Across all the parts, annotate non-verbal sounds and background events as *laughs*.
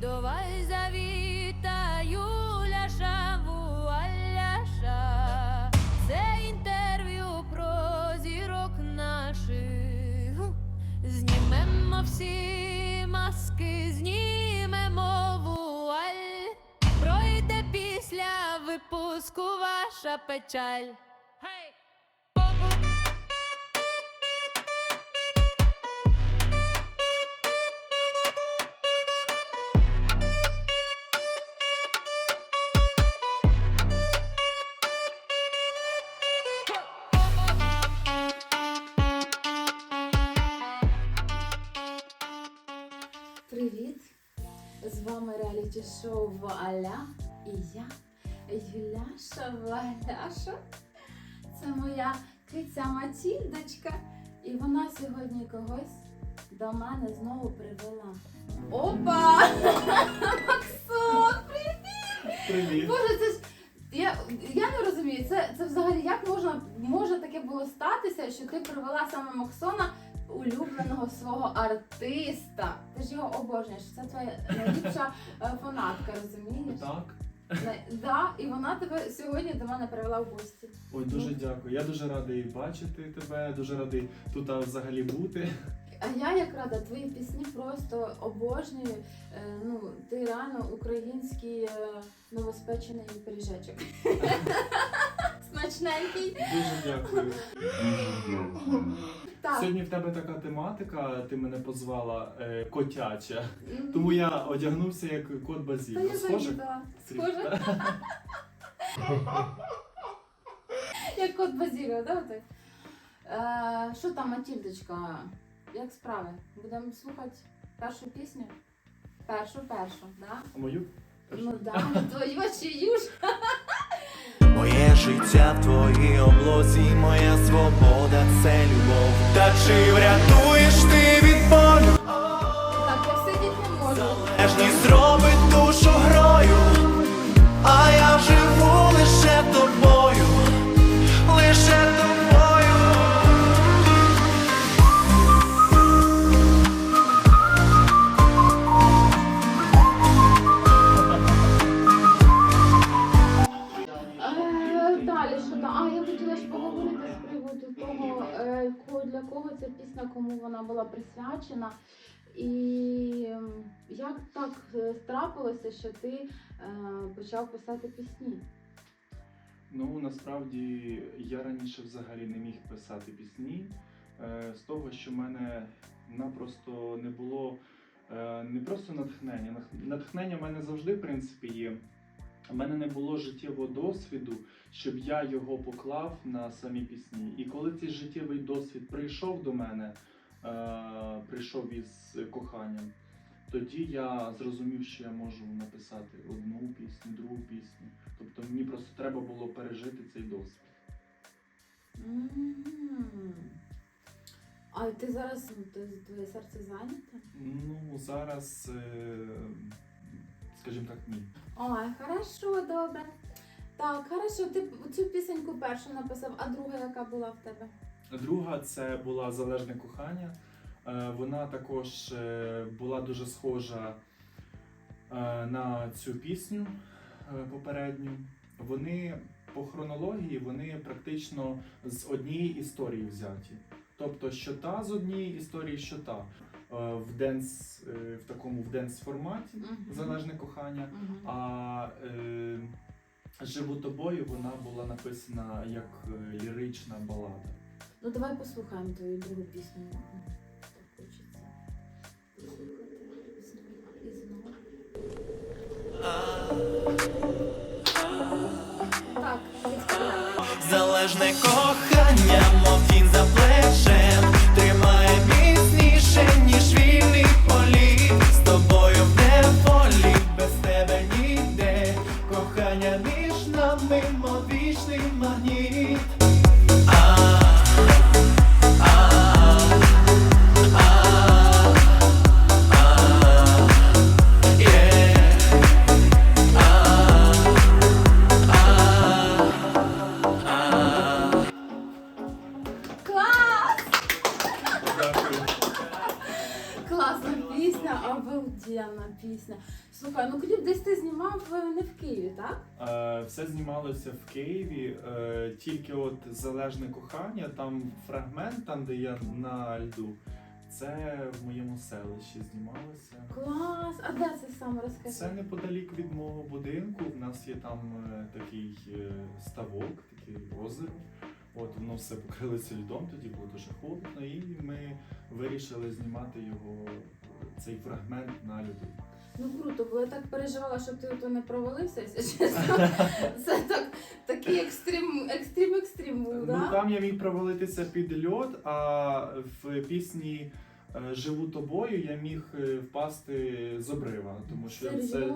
Давай завітаю ляша вуаляша. Це інтерв'ю про зірок наших. Знімемо всі маски, знімемо вуаль. Пройде після випуску ваша печаль. Вуаля і я, Юляша Валяша. Це моя киця Матільдочка. І вона сьогодні когось до мене знову привела. Опа! Максон! Привіт. Боже, це ж. Я, я не розумію, це, це взагалі як можна може таке було статися, що ти привела саме Максона, улюбленого свого артиста. Ти ж його обожнюєш. Це твоя найліпша е, фанатка, розумієш? Так. Да, і вона тебе сьогодні до мене привела в гості. Ой, дуже дякую. Я дуже радий бачити тебе, дуже радий тут а, взагалі бути. А я як рада, твої пісні просто обожнюю. Е, ну, ти реально український е, новоспечений пиріжечок. *laughs* Смачненький. Дуже дякую. Так. Сьогодні в тебе така тематика, ти мене позвала е, котяча. Тому я одягнувся як кот Та Базіль. я Схоже? завідала. Схоже. Як кот Базіліо, да? ти? Е, Що там, Матільдочка? Як справи? Будемо слухати першу пісню? Першу, першу, да? Мою? Ну да, твою чию ж. Моє життя в твоїй облозі, моя свобода це любов. Та чи врятуєш ти від болю? Так, я сидіти не можу. Пісня, кому вона була присвячена. І ем, як так е, трапилося, що ти е, почав писати пісні? Ну насправді я раніше взагалі не міг писати пісні е, з того, що в мене напросто не було не просто натхнення. Натхнення в мене завжди в принципі є. У мене не було життєвого досвіду, щоб я його поклав на самі пісні. І коли цей життєвий досвід прийшов до мене, е, прийшов із коханням, тоді я зрозумів, що я можу написати одну пісню, другу пісню. Тобто мені просто треба було пережити цей досвід. А ти зараз ну, ти, твоє серце зайняте? Ну зараз, е, скажімо так, ні. Ой, хорошо, добре. Так, хорошо, ти цю пісеньку першу написав, а друга яка була в тебе? Друга це була залежне кохання. Е, Вона також е, була дуже схожа е, на цю пісню попередню. Вони по хронології вони практично з однієї історії взяті. Тобто, що та з однієї історії, що та в денс, е, в такому в денс форматі Мгм. залежне кохання. Мгм. А е, живу тобою вона була написана як е, лірична балада. Ну давай послухаємо твою другу пісню. Так хочеться. Послухати знову і знову. Так. Залежне кохання, Класна пісня, обалденна пісня. Слухай, ну кліп десь ти знімав е, не в Києві, так? Е, Все знімалося в Києві, е, тільки от залежне кохання, там фрагмент, там де я на льду, це в моєму селищі знімалося. Клас! А де це саме розкажи? Це неподалік від мого будинку. В нас є там е, такий е, ставок, таке озеро. От воно все покрилося льдом, тоді було дуже холодно, і ми вирішили знімати його цей фрагмент на льоду. Ну круто, бо я так переживала, щоб ти то не провалився, *laughs* чесно. Це так, такий екстрім, екстрім, екстрім був, Ну да? там я міг провалитися під льод, а в пісні Живу тобою я міг е, впасти з обрива, тому що це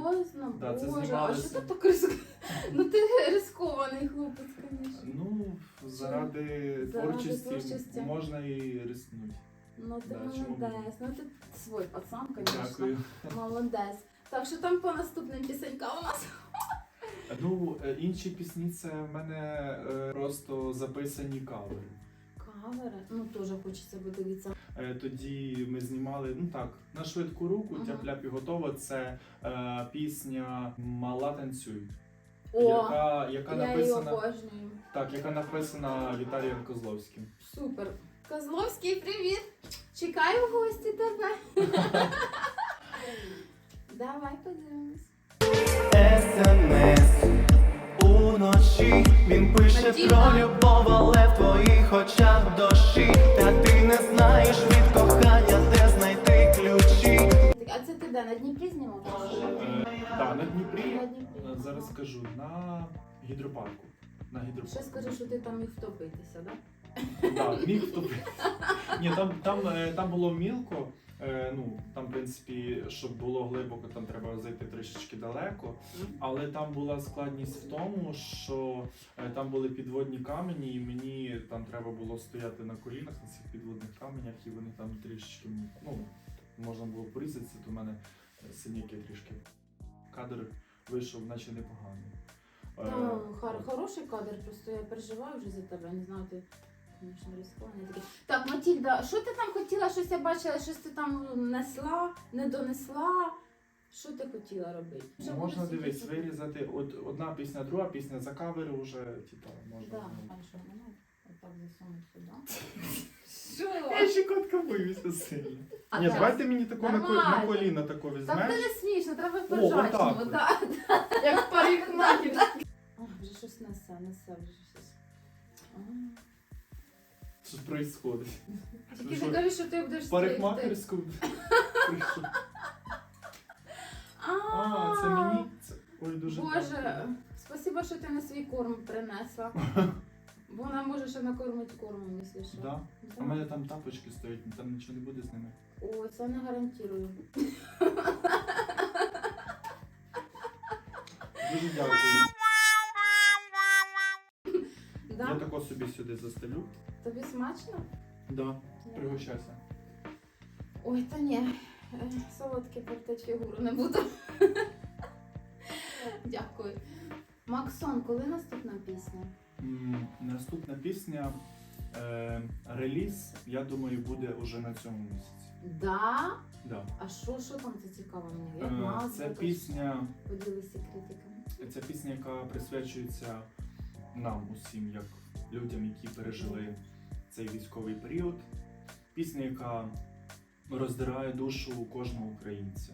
да, це Боже, а що ти так ризик... *laughs* Ну ти рискований хлопець, звісно. ну заради, Заради творчості, творчості. можна і рискнути. Ну ти Да, молодець. Ну ти свій пацан, звісно. Дякую. *laughs* Молодець. Так, що там по наступним пісенькам у нас? *laughs* Ну е, інші пісні це в мене е, просто записані кавери. Кавери. Ну теж хочеться подивитися. Е, Тоді ми знімали ну так на швидку руку, Ага. тяп-ляп і готово. Це е, пісня Мала танцюй, О, яка, яка я написана. обожнюю. Так, яка написана Віталієм Козловським. Супер. Козловський, привіт! Чекаю в гості тебе. *laughs* Давай подивимось. СМС уночі він пише про любов, але в твоїх очах дощі. Та ти не знаєш від кохання, де знайти ключі. А це ти де на Дніпрі знімав? Е, Так, на Дніпрі. На Дніпрі. Е, Зараз скажу на гідропарку. На Ще гідропарку. скажи, що ти там міг втопитися, так? Так, міг втопити. Ні, там, там, е, там було мілко. Е, Ну, там, в принципі, щоб було глибоко, там треба зайти трішечки далеко. Але там була складність в тому, що е, там були підводні камені, і мені там треба було стояти на колінах на цих підводних каменях, і вони там трішечки, ну, можна було порізатися, то в мене е, синяки трішки. Кадр вийшов, наче непоганий. Е, Та, хор- хороший кадр, просто я переживаю вже за тебе, не знаю, ти, звісно, рискований такий. Так, Матільда, що ти там хотіла? Щось я бачила, щось ти там несла, не донесла. Що ти хотіла робити? Ну, Можна буде дивись, сидіти. вирізати от, одна пісня, друга пісня за кавери вже, типа, можна. Да, а що, ну, отак засунуть сюди. *laughs* Що? Я ще котка боюся сильно. А Ні, так. давайте мені тако на, ко- на Нормально. коліна тако Так візьмеш. це не смішно, треба О, по-жачному, так. Як парикмахер. А, вже щось несе, несе вже щось. А. Що происходить? Тільки Ну не що, ти будеш парикмахерську. А, це мені? Ой, дуже Боже, спасибо, що ти на свій корм принесла. *laughs* Бо вона може ще накормить кормом, якщо що. Да. В мене там тапочки стоять, там нічого не буде з ними. О, це не гарантую. Дуже дякую. Смачно? Да. Пригощайся. Ой, та ні. Е, Солодке портить фігуру не буду. *laughs* Дякую. Максон, коли наступна пісня? М, Наступна пісня. Е, реліз, я думаю, буде уже на цьому місяці. Да? Да. А що, що там це цікаво мені? Як Е, назва? Це пісня, Поділися критиками. це пісня, яка присвячується нам усім, як людям, які пережили цей військовий період. Пісня, яка роздирає душу кожного українця.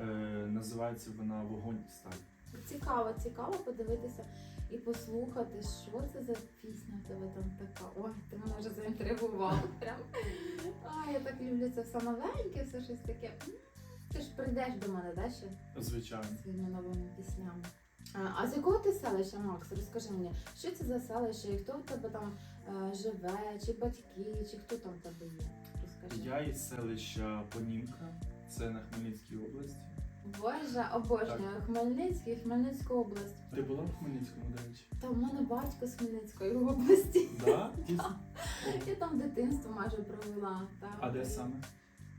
Е, називається вона Вогонь і сталь. Цікаво, цікаво подивитися і послухати, що це за пісня в тебе там така. Ой, ти мене вже заінтригувала. Прям. А, я так люблю це все новеньке, все щось таке. Ти ж прийдеш до мене, да, ще Звичайно. своїми новими піснями. А, а з якого ти селища, Макс? Розкажи мені, що це за селище, і хто в тебе там е, живе, чи батьки, чи хто там в тебе є? Розкажи. Я із селища Понімка, це на Хмельницькій області. Боже, обожнюю Хмельницький, Хмельницьку область. Ти була в Хмельницькому, до речі? Та в мене батько з Хмельницької області. Да? *laughs* Я там дитинство майже провела. Так. А де саме?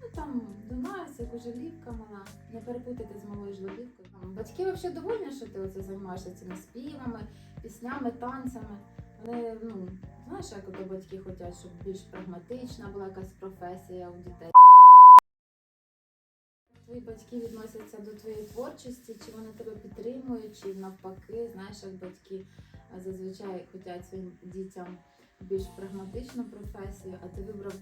Ну там Дунайці, Кожелівка мала. Не перепутати з малою жлобівкою. Батьки взагалі довольні, що ти оце займаєшся цими співами, піснями, танцями. Вони, ну, знаєш, як ото батьки хочуть, щоб більш прагматична була якась професія у дітей. твої батьки відносяться до твоєї творчості? Чи вони тебе підтримують, чи навпаки, знаєш, як батьки зазвичай хочуть своїм дітям більш прагматичну професію, а ти вибрав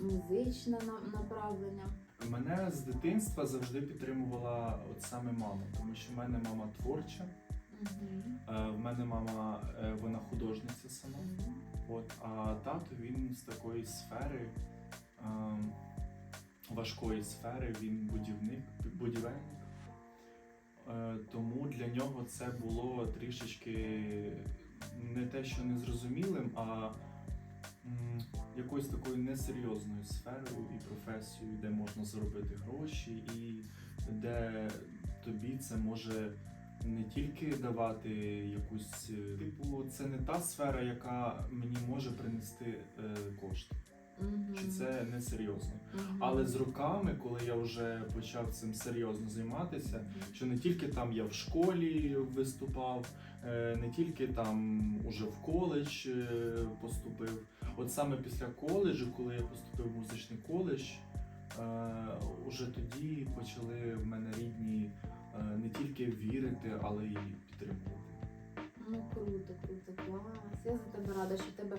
музичне направлення? Мене з дитинства завжди підтримувала от саме мама, тому що в мене мама творча, Угу. е, в мене мама е, вона художниця сама. От, а тато він з такої сфери, ем, важкої сфери, він будівник, будівельник. Е, тому для нього це було трішечки не те, що незрозумілим, а якоюсь такою несерйозною сферою і професією, де можна заробити гроші, і де тобі це може не тільки давати якусь е, типу, це не та сфера, яка мені може принести е, кошти. Чи це не серйозно. Але з роками, коли я вже почав цим серйозно займатися, що не тільки там я в школі виступав, е, не тільки там уже в коледж поступив. От саме після коледжу, коли я поступив в музичний коледж, е, уже тоді почали в мене рідні е, не тільки вірити, але й підтримувати. Ну круто, круто, клас. Я за тебе рада, що тебе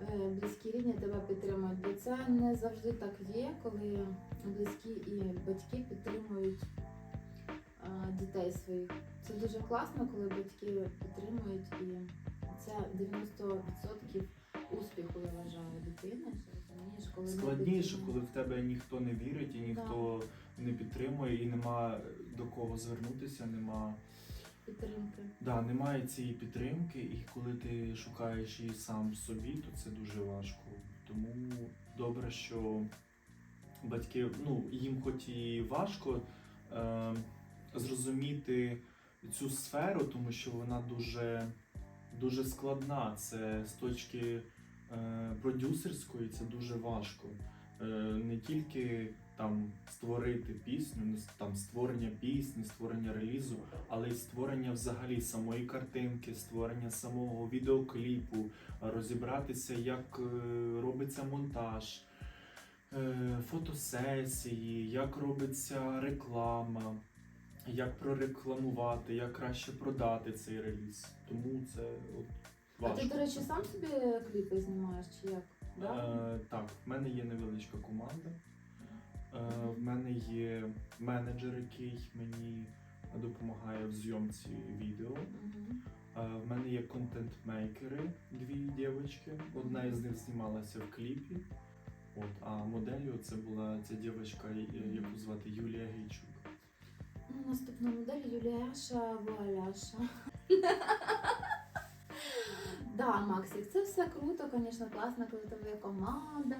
е, близькі рідні тебе підтримують. Бо це не завжди так є, коли близькі і батьки підтримують дітей своїх. Це дуже класно, коли батьки підтримують, і це 90% успіху, я вважаю, дитини. Розумієш, коли Складніше, коли в тебе ніхто не вірить і ніхто не підтримує, і нема до кого звернутися, нема. підтримки. Да, немає цієї підтримки, і коли ти шукаєш її сам собі, то це дуже важко. Тому добре, що батьки, ну їм хоч і важко е, зрозуміти цю сферу, тому що вона дуже, дуже складна. Це з точки е, продюсерської це дуже важко. Е, не тільки там створити пісню, там створення пісні, створення релізу, але й створення взагалі самої картинки, створення самого відеокліпу, розібратися, як е, робиться монтаж, е, фотосесії, як робиться реклама, як прорекламувати, як краще продати цей реліз. Тому це от А ти, до речі, сам собі кліпи знімаєш чи як? Да? Е, так, в мене є невеличка команда. Е, в мене є менеджер, який мені допомагає в зйомці відео. Е, в мене є контент-мейкери, дві дівчатки. Одна із них знімалася в кліпі. От, а моделлю це була ця дівчинка, яку звати Юлія Гейчук. Ну, наступна модель Юліаша Вуаляша. *laughs* Да, Максик, це все круто, звісно, класно, коли тебе є команда.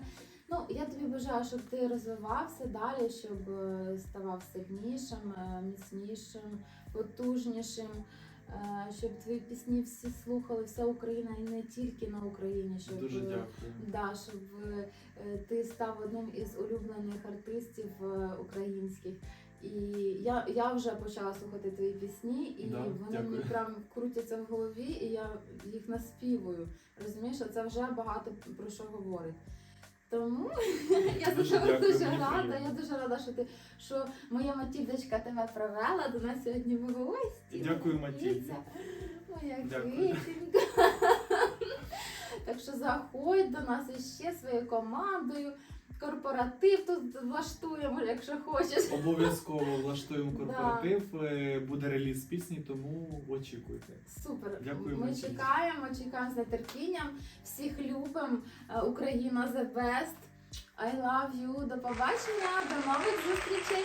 Ну, я тобі бажаю, щоб ти розвивався далі, щоб е, ставав сильнішим, е, міцнішим, потужнішим, е, щоб твої пісні всі слухали, вся Україна і не тільки на Україні, щоб Дуже дякую. Да, щоб ти став одним із улюблених артистів українських. І я, я вже почала слухати твої пісні, і Да, вони дякую. мені прям крутяться в голові, і я їх наспівую. Розумієш, а це вже багато про що говорить. Тому я Дуже дякую, дуже рада. Я дуже рада, що ти що моя матідочка тебе провела до нас сьогодні в гості. Дякую, Матільді. Моя Дякую. Так що заходь до нас іще своєю командою. Корпоратив тут влаштуємо, якщо хочеш. Обов'язково влаштуємо *laughs* корпоратив, е, буде реліз пісні, тому очікуйте. Супер. Дякую, Ми чекаємо, чекаємо з нетерпінням. Всіх любимо. Е, Україна the best. I love you. До побачення, до нових зустрічей.